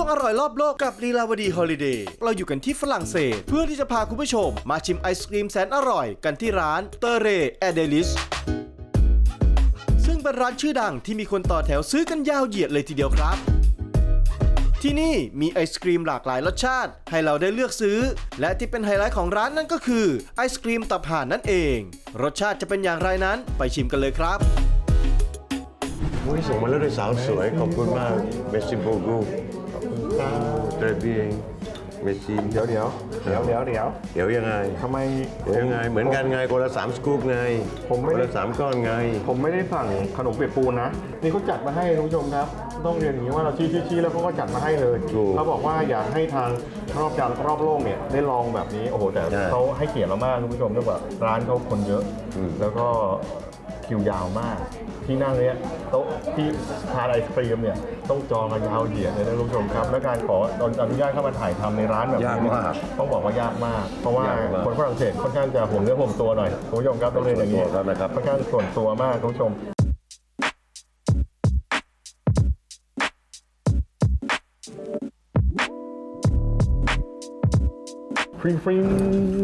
ช่วงอร่อยรอบโลกกับลีลาวดีฮอลิเดย์เราอยู่กันที่ฝรั่งเศส เพื่อที่จะพาคุณผู้ชม มาชิมไอศกรีมแสนอร่อยกันที่ร้านเตเรแอเดลิสซึ่งเป็นร้านชื่อดังที่มีคนต่อแถวซื้อกันยาวเหยียดเลยทีเดียวครับ ที่นี่มีไอศกรีมหลากหลายรสชาติ ให้เราได้เลือกซื้อ และที่เป็นไฮไลท์ของร้านนั่นก็คือไอศกรีมตับห่านนั่นเอง รสชาติจะเป็นอย่างไรนั้นไปชิมกันเลยครับ อุ้ยส่งมาแล้วด้วยสาวสวยขอบคุณมากเมสซิโบกู เตรเบียงเมสซิเดี๋ยวเดี๋ยวเดี๋ยวเดี๋ยวเดี๋ยวเดี๋ยวยังไงทำไมเดี๋ยวยังไง เหมือนกันไงคนละสามสกู๊ปไงผมไม่คนละสามก้อนไง ผมไม่ได้สั่งขนมเปียกปูนนะ นี่เขาจัดมาให้คุณผู้ชมครับ ต้องเรียนอย่างนี้ว่าเราชี้ชี้ชี้แล้วเขาก็จัดมาให้เลยถูกเขาบอกว่าอยากให้ทางรอบจานรอบโลกเนี่ยได้ลองแบบนี้โอ้โหแต่ใช่เขาให้เกียรติเรามากคุณผู้ชมด้วยว่าร้านเขาคนเยอะ อืม แล้วก็คิวยาวมาก ที่นั่งเนี้ยโต๊ะที่ทานไอศครีมเนี่ยต้องจองกันยาวเหยียดเลยนะคุณผู้ชมครับ และการขออนุญาตเข้ามาถ่ายทำในร้านแบบยากนี้มากต้องบอกว่ายากมาก เพราะว่ายากมากคนฝรั่งเศสค่อนข้างจะห่วงเนื้อห่วงตัวหน่อยคุณผู้ชมครับต้องเรียนอย่างนี้ส่วนตัวครับนะครับ ค่อนข้างส่วนตัวมากคุณผู้ชม ฟริงฟริง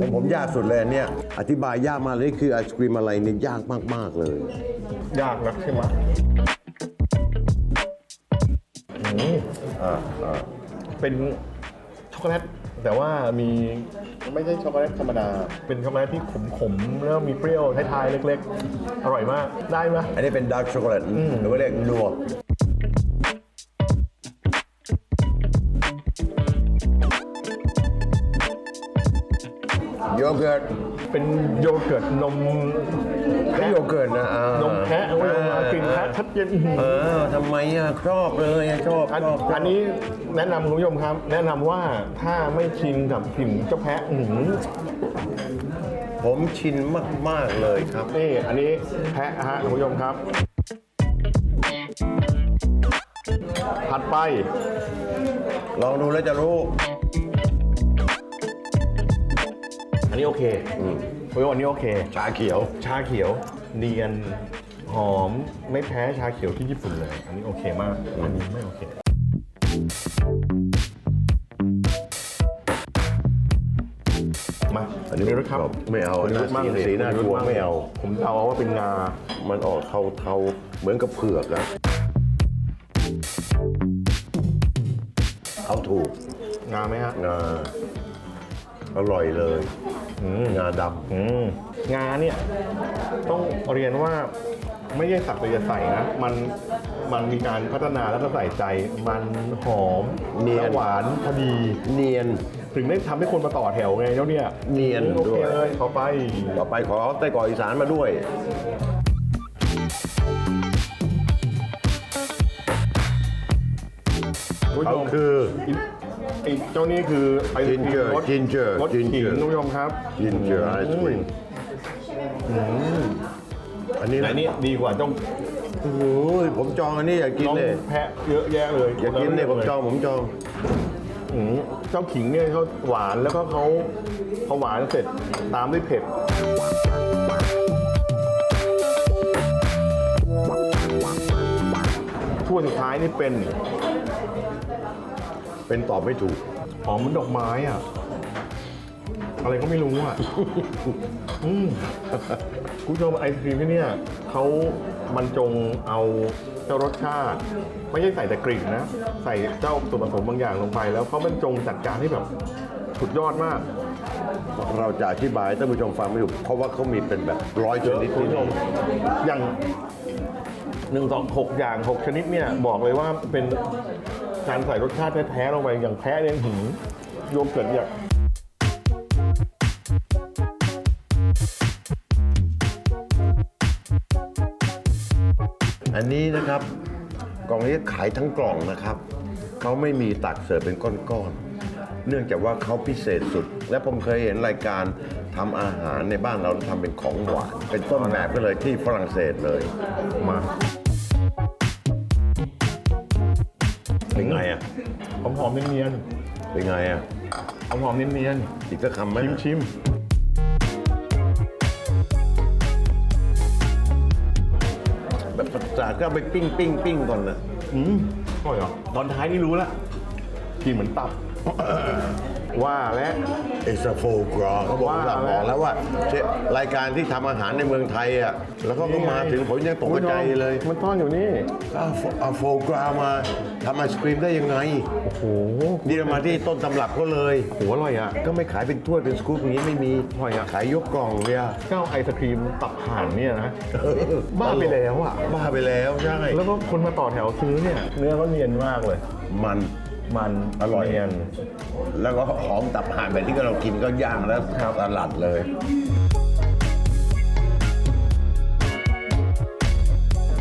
ของผมยากสุดเลยอันเนี่ย อธิบายยากมากเลยคือไอศครีมอะไรเนี่ยยากมาก ๆ เลย ยากนักใช่ไหมอืมอ่าอ่าเป็นช็อกโกแลตแต่ว่ามีไม่ใช่ช็อกโกแลตธรรมดา เป็นช็อกโกแลตที่ขมๆแล้วมีเปรี้ยวท้ายๆเล็ก ๆ อร่อยมากได้ไหม อันนี้เป็นดาร์กช็อกโกแลตหรือว่าเรียกนัว โยเกิร์ตเป็นโยเกิร์ตนมไม่โยเกิร์ตนะอ่านมแพะเอาไว้ลงมากลิ่นแพะชัดเจนอื้อหือ เออทำไมอะครอบเลยอะชอบอันชอบชบอันนี้แนะนำคุณผู้ชมครับ แนะนำว่าถ้าไม่ชินกับกลิ่นเจ้าแพะอื้อหือผมชินมาก ๆ เลยครับ นี่อันนี้แพะฮะคุณผู้ชมครับ ถัดไปลองดูแล้วจะรู้ อันนี้โอเคคุณผู้ชมอันนี้โอเค ชาเขียว ชาเขียวเนียนหอมไม่แพ้ชาเขียวที่ญี่ปุ่นเลย อันนี้โอเคมากอันนี้ไม่โอเค มาอันนี้เดี๋ยวครับไม่เอาคนยุทธมากสีสีหน้ากลัวไม่เอา ผมเดาว่าเป็นงา มันออกเทาเทาๆเหมือนกับเผือกอะเอาถูกงาไหมฮะ งา อร่อยเลยงาดอืมงาเนี่ยต้องเรียนว่าไม่ใช่สักแต่จะใส่นะ มันมันมีการพัฒนาแล้วก็ใส่ใจ มันหอมและหวานพอดีำเนียน ถึงได้ทำให้คนมาต่อแถวไงเจ้าเนี่ยเนียนโอด้เควย เลยเขาไป ต่อไปขอไส้กรอกอีสานมาด้วยคุณผู้ชเขามคือ ไอ้เจ้านี่คือไอศกรีม Ginger รส Ginger รสขิง Ginger คุณผู้ชมครับจินเจอร์ไอศครีมอันนี้แต่อันนี้ดีกว่าเจ้าโอ้โหผมจองอันนี้อยากกินน้องเลยแพะเยอะแยะเลยอยากกินเนี่ยผมจองผมจอง อืมเจ้าขิงเนี่ยเขาหวานแล้วก็เขาพอหวานเสร็จตามด้วยเผ็ด ถ้วยสุดท้ายนี่เป็น เป็นตอบไม่ถูกหอมเหมือนดอกไม้อะ อะไรก็ไม่รู้อะ อืมคุณผู้ชมไอศครีมที่เนี่ยเขาบรรจงเอาเจ้ารสชาติ ไม่ใช่ใส่แต่กลิ่นนะ ใส่เจ้าส่วนผสมบางอย่างลงไป แล้วเขาบรรจงจัดการที่แบบสุดยอดมาก เราจะอธิบายให้ท่านผู้ชมฟังไม่ถูกเพราะว่าเขามีเป็นแบบร้อยชนิดคุณที่ผู้ชมอย่างหนึ่งสองหกอย่างหกชนิดเนี่ยบอกเลยว่าเป็น การใส่รสชาติแท้ๆลงไปอย่างแพ้เนี่ยหืมโยมเกิดเนี่ยอันนี้นะครับ กล่องนี้ขายทั้งกล่องนะครับเขาไม่มีตักเสิร์ฟเป็นก้อนๆเนื่องจากว่าเขาพิเศษสุด และผมเคยเห็นรายการทำอาหารในบ้านเราทำเป็นของหวาน เป็นต้นแบบก็เลยที่ฝรั่งเศสเลยมา หอมหอมๆเนียนเป็นไงอะๆหอมหอมๆเนียนอีกสักคำไหมๆชิมชิมแบบประสาทก็เอาไปปิ้งปิ้งปิ้งก่อนนะอืมอร่อยเหรอตอนท้ายนี่รู้ละกินเหมือนตับ ว่าและเอสโฟกรอเขาบอกว่าว่าแล้วบอกแล้วว่าเชฟรายการที่ทำอาหารในเมืองไทยอะแล้วก็ก็มาถึงผมยังตกใจเลยมันต้อนอยู่นี่เอาโฟเอาโฟกรามาทำไอศครีมได้ยังไง โอ้โหนี่เรามาที่ต้นตำรับก็เลยโหอร่อยอะก็ไม่ขายเป็นถ้วยเป็นสกู๊ปอย่างนี้ไม่มีอร่อยอะขายยกกล่องเนี่ยเจ้าไอศครีมตับห่านเนี่ยนะบ้าไปแล้วอะบ้าไปแล้วใช่แล้วก็คนมาต่อแถวซื้อเนี่ยเนื้อเขาเนียนมากเลย มัน มันอร่อยเนียนแล้วก็หอมตับห่านแบบที่เรากินก็ย่างแล้วสลัดเลย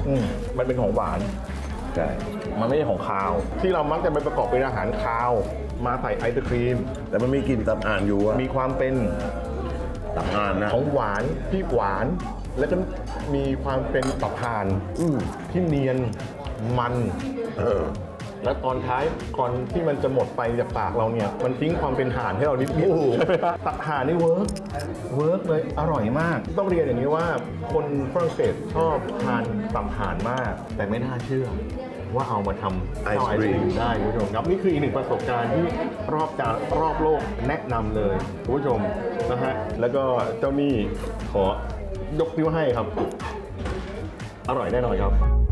อืมมันเป็นของหวานใช่มันไม่ใช่ของคาว ที่เรามักจะไปประกอบเป็นอาหารคาว มาใส่ไอศครีม แต่มันมีกลิ่นตับห่านอยู่อะมีความเป็นตับห่านนะของหวานที่หวาน แล้วก็มีความเป็นตับห่านอืมที่เนียนมัน เออ แล้วตอนท้ายก่อนที่มันจะหมดไปจากปากเราเนี่ย มันทิ้งความเป็นห่านให้เรานิดเดียวใช่ไหมครับตับห่านนี่เวิร์กเวิร์กเลยอร่อยมาก ต้องเรียนอย่างนี้ว่าคนฝรั่งเศสชอบทานตับห่านมาก แต่ไม่น่าเชื่อว่าเอามาทำไอศกรีมได้คุณผู้ชมครับนี่คืออีกหนึ่งประสบการณ์ที่รอบจานรอบโลกแนะนำเลยคุณผู้ชมนะฮะแล้วก็เจ้านี่ขอยกนิ้วให้ครับ อร่อยแน่นอนครับ